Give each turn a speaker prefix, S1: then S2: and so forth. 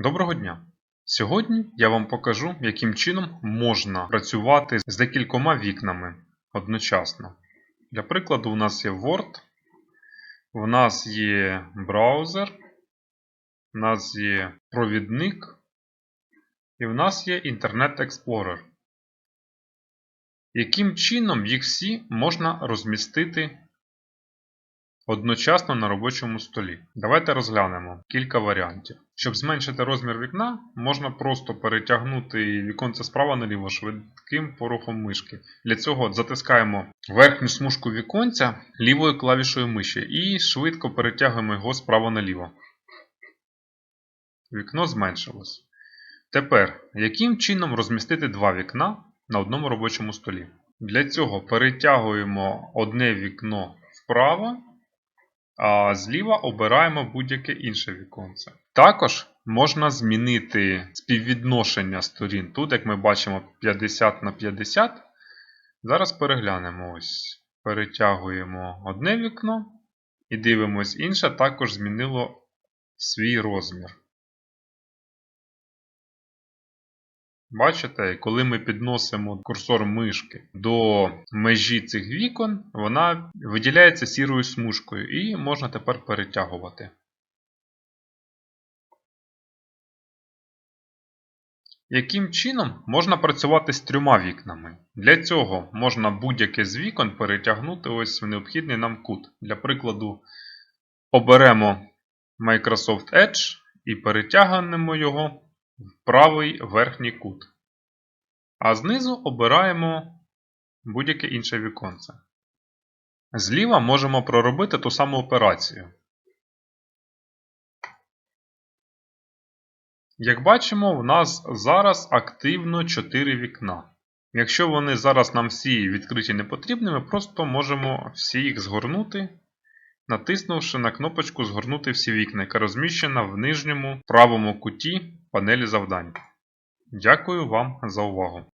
S1: Доброго дня! Сьогодні я вам покажу, яким чином можна працювати з декількома вікнами одночасно. Для прикладу, у нас є Word, у нас є браузер, у нас є провідник і в нас є Internet Explorer. Яким чином їх всі можна розмістити одночасно на робочому столі. Давайте розглянемо кілька варіантів. Щоб зменшити розмір вікна, можна просто перетягнути віконце справа наліво швидким порухом мишки. Для цього затискаємо верхню смужку віконця лівою клавішою миші і швидко перетягуємо його справа наліво. Вікно зменшилось. Тепер, яким чином розмістити два вікна на одному робочому столі? Для цього перетягуємо одне вікно вправо а зліва обираємо будь-яке інше віконце. Також можна змінити співвідношення сторін. Тут, як ми бачимо, 50 на 50. Зараз переглянемо ось. Перетягуємо одне вікно і дивимось, інше також змінило свій розмір. Бачите, коли ми підносимо курсор мишки до межі цих вікон, вона виділяється сірою смужкою і можна тепер перетягувати. Яким чином можна працювати з трьома вікнами? Для цього можна будь-яке з вікон перетягнути ось в необхідний нам кут. Для прикладу, оберемо Microsoft Edge і перетягнемо його в правий верхній кут. А знизу обираємо будь-яке інше віконце. Зліва можемо проробити ту саму операцію. Як бачимо, в нас зараз активно 4 вікна. Якщо вони зараз нам всі відкриті не потрібні, ми просто можемо всі їх згорнути, натиснувши на кнопочку Згорнути всі вікна, яка розміщена в нижньому правому куті панелі завдань. Дякую вам за увагу!